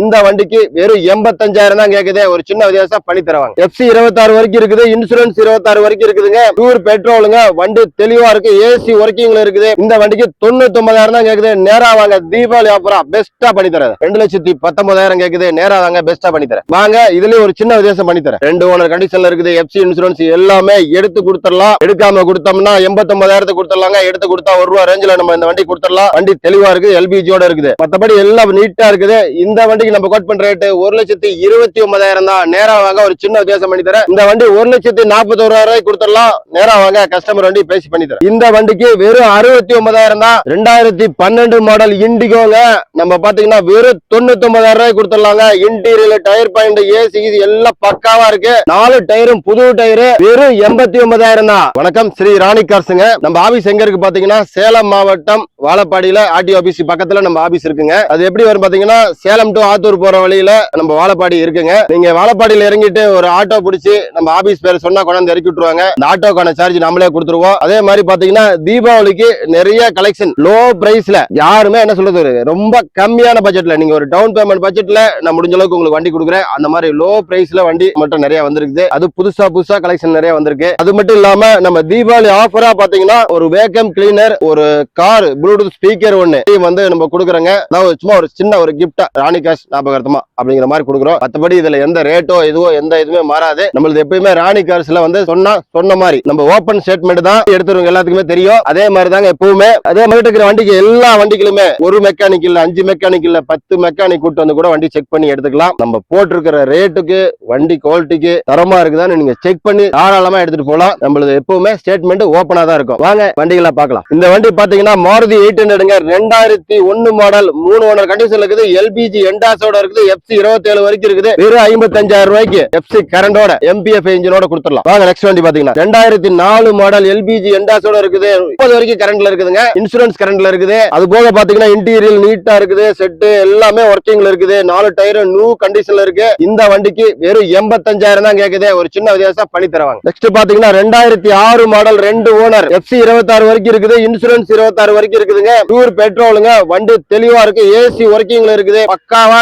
இந்த வண்டிக்கு வெறும் எண்பத்தஞ்சாயிரம் தான் கேக்குது. ஒரு சின்ன வித்தியாசம் பண்ணி தருவாங்க. எஃப்சி இருபத்தாறு வரைக்கும் இருக்குது இன்சூரன்ஸ் இருபத்தாறு வரைக்கும் இருக்குதுங்க. பியூர் பெட்ரோலுங்க வண்டி தெளிவா இருக்கு ஏசி ஒர்க்கிங்ல இருக்குது. இந்த வண்டிக்கு தொண்ணூத்தி ஒன்பதாயிரம் தான் கேக்குது. நேரா வாங்க தீபாவளி ஆஃபரா பெஸ்டா பண்ணி தரேன். ரெண்டு லட்சத்தி பத்தொன்பதாயிரம் கேக்குது நேரா வாங்க பெஸ்டா பண்ணி தரேன். வாங்க இதுலயும் ஒரு சின்ன வித்தியாசம் பண்ணி தரேன். ரெண்டு ஓனர் கண்டிஷன்ல இருக்குது எஃப்சி இன்சூரன்ஸ் எல்லாமே எடுத்து கொடுத்துடலாம். எடுக்காம கொடுத்தோம்னா எண்பத்தொன்பதாயிரத்துக்கு கொடுத்துடலாங்க. எடுத்து கொடுத்தா ஒரு ரூபா ரேஞ்சில நம்ம இந்த வண்டி கொடுத்துடலாம். வண்டி தெளிவா இருக்குது எல்பிஜியோட இருக்குது. மத்தபடி எல்லாம் நீட்டா இருக்குது. இந்த வண்டி வண்டிக்கு நம்ம கோட் பண்ற ரேட்டு ஒரு லட்சத்தி இருபத்தி ஒன்பதாயிரம் தான். நேரா வாங்க ஒரு சின்ன வித்தியாசம் பண்ணி தரேன். இந்த வண்டி ஒரு லட்சத்தி நாற்பத்தி ரூபாய் கொடுத்துடலாம். நேரா வாங்க கஸ்டமர் வண்டி பேசி பண்ணி தரேன். இந்த வண்டிக்கு வெறும் அறுபத்தி ஒன்பதாயிரம் தான். ரெண்டாயிரத்தி பன்னெண்டு மாடல் இண்டிகோங்க நம்ம பாத்தீங்கன்னா வெறும் தொண்ணூத்தி ஒன்பதாயிரம் ரூபாய் கொடுத்துடலாங்க. இன்டீரியர் டயர் பாயிண்ட் ஏசி இது எல்லாம் பக்காவா இருக்கு. நாலு டயரும் புது டயரு வெறும் எண்பத்தி ஒன்பதாயிரம் தான். வணக்கம் ஸ்ரீ ராணி கார்ஸுங்க நம்ம ஆபீஸ் எங்க இருக்கு பாத்தீங்கன்னா சேலம் மாவட்டம் வாழப்பாடியில ஆர்டி ஆபீஸ் பக்கத்துல நம்ம ஆபீஸ் இருக்குங்க. அது எப்படி வரும் பாத்தீங்கன்னா சேலம் டு ஆத்தூர் போற வழியில நம்ம வாழப்பாடி இருக்குங்க. நீங்க வாழப்பாடியில இறங்கிட்டு ஒரு ஆட்டோ பிடிச்சி நம்ம ஆபீஸ் பேர் சொன்னா கொண்டாந்து இறக்கி விட்டுருவாங்க. இந்த ஆட்டோக்கான சார்ஜ் நம்மளே கொடுத்துருவோம். அதே மாதிரி பாத்தீங்கன்னா தீபாவளிக்கு நிறைய கலெக்ஷன் லோ பிரைஸ்ல யாருமே என்ன சொல்றது ரொம்ப கம்மியான பட்ஜெட்ல நீங்க ஒரு டவுன் பேமெண்ட் பட்ஜெட்ல நான் முடிஞ்ச அளவுக்கு உங்களுக்கு வண்டி கொடுக்குறேன். அந்த மாதிரி லோ பிரைஸ்ல வண்டி மட்டும் நிறைய வந்திருக்குது. அது புதுசா புதுசா கலெக்ஷன் நிறைய வந்திருக்கு. அது மட்டும் இல்லாம நம்ம தீபாவளி ஆஃபரா பாத்தீங்கன்னா ஒரு வேக்கம் கிளீனர் ஒரு கார் ப்ளூடூத் ஸ்பீக்கர் ஒண்ணு வந்து நம்ம கொடுக்குறோங்க. அதாவது சும்மா ஒரு சின்ன ஒரு கிஃப்டா ராணி காஷ் ஞாபகார்த்தமா அப்படிங்கிற மாதிரி கொடுக்குறோம். மற்றபடி இதுல எந்த ரேட்டோ இதுவோ எந்த இதுவுமே மாறாது. நம்மளது எப்பயுமே ராணி கார்ஸ்ல வந்து சொன்னா சொன்ன மாதிரி. நம்ம ஓப்பன் ஸ்டேட்மெண்ட் தான் எடுத்துருவோம் எல்லாத்துக்குமே தெரியும். அதே மாதிரி தாங்க எப்பவுமே. அதே மாதிரி இருக்கிற வண்டிக்கு எல்லா வண்டிகளுமே ஒரு மெக்கானிக் இல்ல அஞ்சு மெக்கானிக் இல்ல பத்து மெக்கானிக் கூட்டு வந்து கூட வண்டி செக் பண்ணி எடுத்துக்கலாம். நம்ம போட்டிருக்கிற ரேட்டுக்கு வண்டி குவாலிட்டிக்கு தரமா இருக்குதான்னு நீங்க செக் பண்ணி தாராளமா எடுத்துட்டு போலாம். நம்மளது எப்பவுமே ஸ்டேட்மெண்ட் ஓப்பனா தான் இருக்கும். வாங்க வண்டிகளை பார்க்கலாம். இந்த வண்டி பாத்தீங்கன்னா மாருதி எயிட் ஹண்ட்ரடுங்க ரெண்டாயிரத்தி ஒன்னு மாடல் மூணு ஓனர் கண்டிஷன் இருக்குது. எல்பிஜி என்டாஸோட இருக்குது. எஃப்சி இருபத்தி ஏழு வரைக்கும் இருக்குது. வெறும் ஐம்பத்தஞ்சாயிரம் ரூபாய்க்கு எஃப்சி கரண்டோட எம்பிஎஃப் இன்ஜினோட கொடுத்துடலாம். வாங்க நெக்ஸ்ட் வண்டி பாத்தீங்கன்னா ரெண்டாயிரத்தி நாலு மாடல் எல்பிஜி எண்டாஸோட இருக்குது. முப்பது வரைக்கும் கரண்ட்ல இருக்குதுங்க. இன்சூரன்ஸ் கரண்ட்ல இருக்குது. அது போக பாத்தீங்கன்னா இன்டீரியல் நீட்டா இருக்குது. செட்டு எல்லாமே ஒர்க்கிங்ல இருக்குது. நாலு டயர் நியூ கண்டிஷன்ல இருக்கு. இந்த வண்டிக்கு வெறும் எண்பத்தஞ்சாயிரம் தான் கேக்குது. ஒரு சின்ன வித்தியாசம் பண்ணி தருவாங்க. நெக்ஸ்ட் பாத்தீங்கன்னா ரெண்டாயிரத்தி ஆறு மாடல் ரெண்டு ஓனர் எஃப்சி இருபத்தாறு வரைக்கும் இருக்குது. இன்சூரன்ஸ் இருபத்தாறு வரைக்கும் இருக்குதுங்க. டூர் பெட்ரோலுங்க வண்டி தெளிவா இருக்கு. ஏசி ஒர்க்கிங்ல இருக்குது.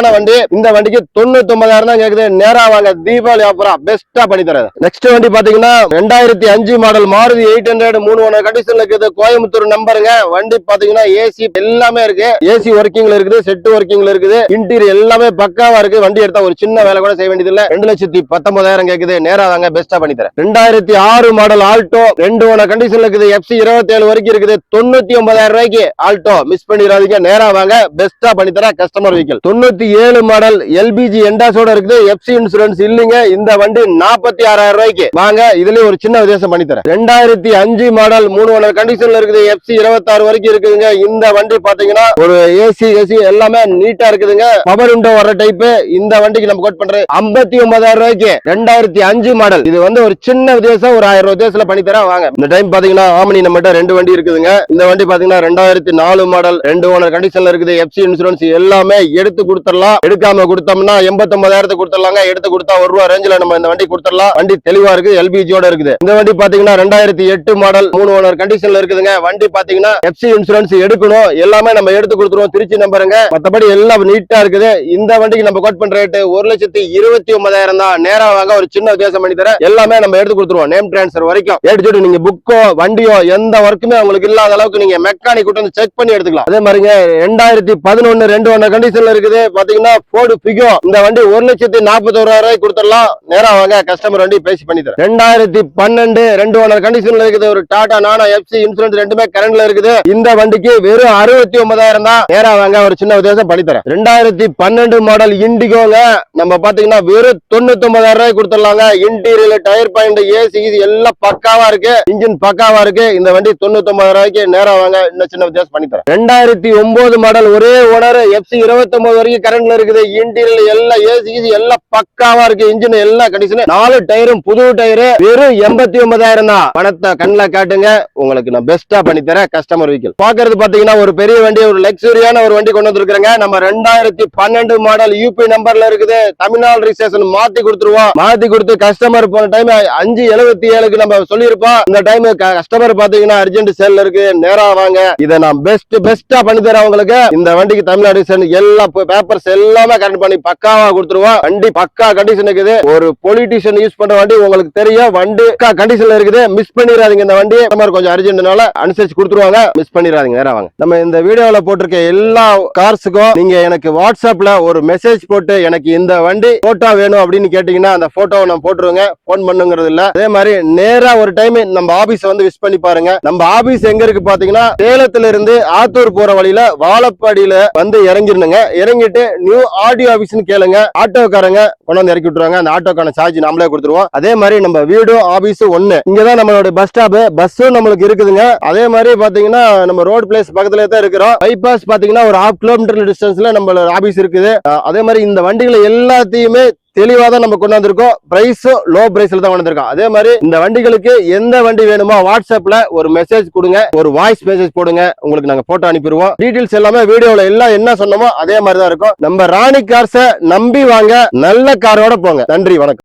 சூப்பரான வண்டி இந்த வண்டிக்கு தொண்ணூத்தி ஒன்பதாயிரம் தான் கேக்குது. நேரா வாங்க தீபாவளி ஆஃபரா பெஸ்டா பண்ணி தரது நெக்ஸ்ட் வண்டி பாத்தீங்கன்னா ரெண்டாயிரத்தி அஞ்சு மாடல் மாருதி எயிட் ஹண்ட்ரட் மூணு ஓனர் கண்டிஷன்ல இருக்குது. கோயம்புத்தூர் நம்பருங்க வண்டி பாத்தீங்கன்னா ஏசி எல்லாமே இருக்கு. ஏசி ஒர்க்கிங்ல இருக்குது செட் ஒர்க்கிங்ல இருக்குது. இன்டீரியர் எல்லாமே பக்காவா இருக்கு. வண்டி எடுத்தா ஒரு சின்ன வேலை கூட செய்ய வேண்டியது இல்ல ரெண்டு லட்சத்தி பத்தொன்பதாயிரம் கேக்குது. நேரா வாங்க பெஸ்டா பண்ணி தரேன். ரெண்டாயிரத்தி ஆறு மாடல் ஆல்டோ ரெண்டு ஒன்று கண்டிஷன்ல இருக்குது. எஃப்சி இருபத்தி ஏழு வரைக்கும் இருக்குது. தொண்ணூத்தி ஒன்பதாயிரம் ரூபாய்க்கு ஆல்டோ மிஸ் பண்ணிடாதீங்க. நேரா வாங்க பெஸ்டா பண்ணி தர கஸ்டமர் வெஹிக்கல் தொண்ணூத்தி ஏழு மாடல் எல்பிஜி எண்டாசோட இருக்குது. எஃப்சி இன்சூரன்ஸ் இல்லைங்க. இந்த வண்டி நாற்பத்தி ஆறாயிரம் ரூபாய்க்கு. வாங்க இதுலயும் ஒரு சின்ன வித்தியாசம் பண்ணி தரேன் ரெண்டாயிரத்தி அஞ்சு மாடல் மூணு ஓனர் கண்டிஷன்ல இருக்குது. எஃப்சி இருபத்தாறு வரைக்கும் இருக்குதுங்க. இந்த வண்டி பாத்தீங்கன்னா ஒரு ஏசி ஏசி எல்லாமே நீட்டா இருக்குதுங்க. பவர் விண்டோ வர டைப் இந்த வண்டிக்கு நம்ம கோட் பண்றது ஐம்பத்தி ஒன்பதாயிரம் ரூபாய்க்கு. ரெண்டாயிரத்தி அஞ்சு மாடல். இது வந்து ஒரு சின்ன வித்தியாசம். ஒரு ஆயிரம் ரூபாய் வித்தியாசத்துல பண்ணி தரேன் வாங்க. இந்த டைம் பாத்தீங்கன்னா ஆமனி நம்மகிட்ட ரெண்டு வண்டி இருக்குதுங்க. இந்த வண்டி பாத்தீங்கன்னா ரெண்டாயிரத்தி நாலு மாடல். ரெண்டு ஓனர் கண்டிஷன்ல இருக்குது. எஃப்சி இன்சூரன்ஸ் எல்லாமே எடுத்து கொடுத்துடலாம். எடுக்காம கொடுத்தோம்னா எண்பத்தி ஒன்பதாயிரத்துக்கு கொடுத்துடலாங்க. எடுத்து கொடுத்தா ஒரு ரூபா ரேஞ்சில நம்ம இந்த வண்டி கொடுத்துடலாம். வண்டி தெளிவா இருக்கு எல்பிஜியோட இருக்குது. இந்த வண்டி பாத்தீங்கன்னா ரெண்டாயிரத்தி எட்டு மாடல் மூணு ஓனர் கண்டிஷன்ல இருக்குதுங்க. வண்டி பாத்தீங்கன்னா எஃப்சி இன்சூரன்ஸ் எடுக்கணும். எல்லாமே நம்ம எடுத்து கொடுத்துருவோம். திருச்சி நம்பருங்க. மத்தபடி எல்லாம் நீட்டா இருக்குது. இந்த வண்டிக்கு நம்ம கோட் பண்ற ரேட்டு ஒரு லட்சத்தி இருபத்தி ஒன்பதாயிரம் தான். நேரா வாங்க ஒரு சின்ன வித்தியாசம் பண்ணி தரேன். எல்லாமே நம்ம எடுத்து கொடுத்துருவோம். நேம் டிரான்ஸ்ஃபர் வரைக்கும். எடுத்துட்டு நீங்க புக்கோ வண்டியோ எந்த ஒர்க்குமே உங்களுக்கு இல்லாத அளவுக்கு நீங்க மெக்கானிக் கூட்டு வந்து செக் பண்ணி எடுத்துக்கலாம். அதே மாதிரிங்க ரெண்டாயிரத்தி பதினொன்னு ரெண்டு ஒன்னு கண்டிஷன்ல இருக்குது. பாத்தீங்கன்னா போர்டு பிகோ இந்த வண்டி ஒரு லட்சத்தி நாற்பத்தோராயிரம் ரூபாய் கொடுத்துடலாம். நேரம் வாங்க கஸ்டமர் வண்டி பேசி பண்ணி தரேன். ரெண்டாயிரத்தி பன்னெண்டு ரெண்டு ஓனர் கண்டிஷன்ல இருக்குது. ஒரு டாடா நானா எஃப்சி இன்சூரன்ஸ் ரெண்டுமே கரண்ட்ல இருக்குது. இந்த வண்டிக்கு வெறும் அறுபத்தி ஒன்பதாயிரம் தான். நேரம் வாங்க ஒரு சின்ன வித்தியாசம் பண்ணி தரேன். ரெண்டாயிரத்தி பன்னெண்டு மாடல் இண்டிகோங்க நம்ம பாத்தீங்கன்னா வெறும் தொண்ணூத்தி ஒன்பதாயிரம் ரூபாய் கொடுத்துடலாங்க இன்டீரியர் டயர் பாயிண்ட் ஏசி இது எல்லாம் பக்காவா இருக்கு. இன்ஜின் பக்காவா இருக்கு. இந்த வண்டி தொண்ணூத்தி ஒன்பது ரூபாய்க்கு நேரம் வாங்க இன்னும் சின்ன வித்தியாசம் பண்ணி தரேன். ரெண்டாயிரத்தி ஒன்பது மாடல் ஒரே ஓனர் எஃப்சி இருபத்தி ஒன்பது வரைக்கும் கரண்ட்ல இருக்குது இன்டீரியர் எல்லாம் ஏசி இது எல்லாம் பக்காவா இருக்கு இன்ஜின் எல்லா கண்டிஷன். நாலு டயரும் புது டயரு வெறும் எண்பத்தி ஒன்பதாயிரம் தான். பணத்தை கண்ணில் காட்டுங்க உங்களுக்கு நான் பெஸ்டா பண்ணி தரேன் கஸ்டமர் வெஹிக்கிள் பாக்குறது பாத்தீங்கன்னா ஒரு பெரிய வண்டி ஒரு லக்ஸுரியான ஒரு வண்டி கொண்டு வந்திருக்கிறேங்க. நம்ம ரெண்டாயிரத்தி பன்னெண்டு மாடல் யூபி நம்பர்ல இருக்குது. தமிழ்நாடு ரிசேஷன் மாத்தி கொடுத்துருவோம். மாத்தி கொடுத்து கஸ்டமர் போன டைம் அஞ்சு எழுபத்தி ஏழுக்கு நம்ம சொல்லியிருப்போம். இந்த டைம் கஸ்டமர் பாத்தீங்கன்னா அர்ஜென்ட் சேல்ல இருக்கு. நேரா வாங்க. இதை நான் பெஸ்ட் பெஸ்டா பண்ணி தரேன் உங்களுக்கு. இந்த வண்டிக்கு தமிழ்நாடு ரிசேஷன் எல்லா பேப்பர் பேப்பர்ஸ் எல்லாமே கரெக்ட் பண்ணி பக்காவா கொடுத்துருவோம். வண்டி பக்கா கண்டிஷன் இருக்குது. ஒரு பொலிட்டிஷியன் யூஸ் பண்ற வண்டி உங்களுக்கு தெரியும். வண்டி பக்கா கண்டிஷன்ல இருக்குது. மிஸ் பண்ணிடாதீங்க இந்த வண்டி இந்த மாதிரி கொஞ்சம் அர்ஜென்ட்னால அனுசரிச்சு கொடுத்துருவாங்க. மிஸ் பண்ணிடாதீங்க நேரா வாங்க. நம்ம இந்த வீடியோல போட்டிருக்க எல்லா கார்ஸுக்கும் நீங்க எனக்கு வாட்ஸ்அப்ல ஒரு மெசேஜ் போட்டு எனக்கு இந்த வண்டி போட்டோ வேணும் அப்படின்னு கேட்டீங்கன்னா அந்த போட்டோவை நான் போட்டுருவேங்க. போன் பண்ணுங்கிறது இல்ல. அதே மாதிரி நேரா ஒரு டைம் நம்ம ஆபீஸ் வந்து விஸ் பண்ணி பாருங்க. நம்ம ஆபீஸ் எங்க இருக்கு பாத்தீங்கன்னா சேலத்துல இருந்து ஆத்தூர் போற வழியில வாழப்பாடியில வந்து இறங்கிருந்துங்க இறங்கிட்டு நியூ ஆடியோ ஆபீஸ்னு கேளுங்க. ஆட்டோக்காரங்க கொண்டு வந்து இறக்கி விட்டுருவாங்க. அந்த ஆட்டோக்கான சார்ஜ் நாமளே கொடுத்துருவோம். அதே மாதிரி நம்ம வீடும் ஆபீஸும் ஒண்ணு. இங்கதான் நம்மளோட பஸ் ஸ்டாப் பஸ்ஸும் நம்மளுக்கு இருக்குதுங்க. அதே மாதிரி பாத்தீங்கன்னா நம்ம ரோட் பிளேஸ் பக்கத்துல தான் இருக்கிறோம். பைபாஸ் பாத்தீங்கன்னா ஒரு ஹாஃப் கிலோமீட்டர் டிஸ்டன்ஸ்ல நம்மளோட ஆபீஸ் இருக்குது. அதே மாதிரி இந்த வண்டிகளை எல்லாத்தையுமே தெளிவாக தான் நம்ம கொண்டு வந்திருக்கோம். ப்ரைஸும் லோ ப்ரைஸில் தான் வந்திருக்கோம். அதே மாதிரி இந்த வண்டிகளுக்கு எந்த வண்டி வேணுமோ வாட்ஸ்அப்பில் ஒரு மெசேஜ் கொடுங்க. ஒரு வாய்ஸ் மெசேஜ் போடுங்க. உங்களுக்கு நாங்கள் போட்டோ அனுப்பிடுவோம். டீட்டெயில்ஸ் எல்லாமே வீடியோவில் எல்லாம் என்ன சொன்னோமோ அதே மாதிரி தான் இருக்கும். நம்ம ராணி கார்ஸை நம்பி வாங்க. நல்ல காரோட போங்க. நன்றி வணக்கம்.